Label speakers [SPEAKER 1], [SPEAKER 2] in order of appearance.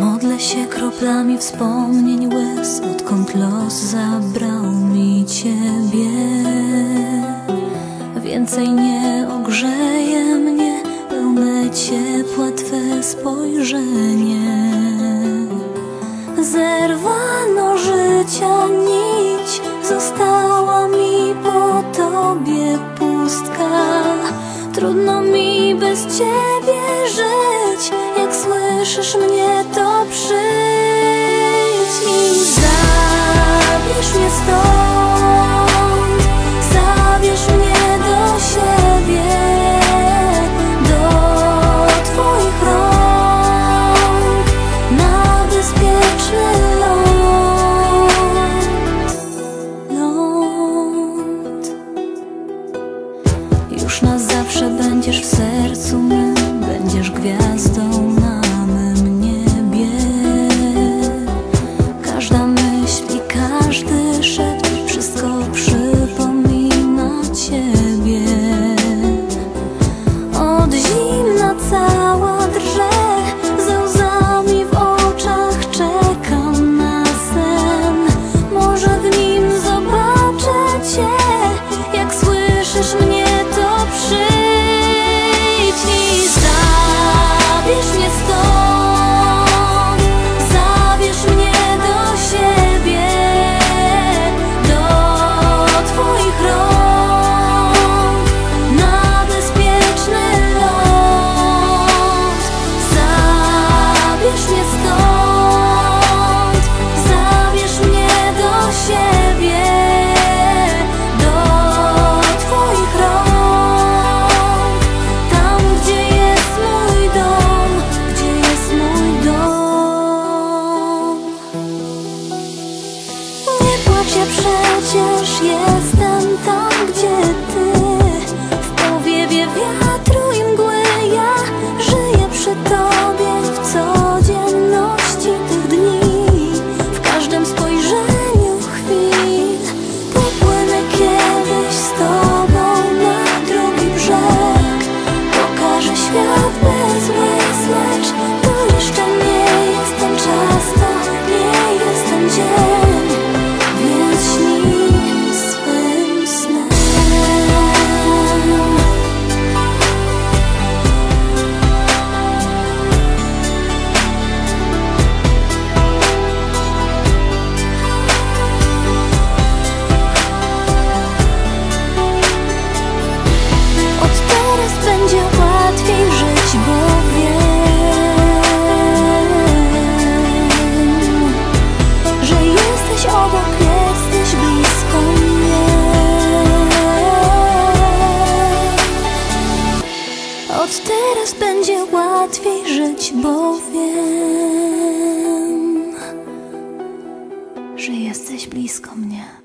[SPEAKER 1] Modlę się kroplami wspomnień łez, odkąd los zabrał mi ciebie. Więcej nie ogrzeje mnie pełne ciepła twe spojrzenie. Zerwano życia nić, została mi po tobie pustka. Trudno mi bez ciebie żyć słyszysz mnie, to przy do. się przecież jestem tam, gdzie ty. być, bo wiem, że jesteś blisko mnie.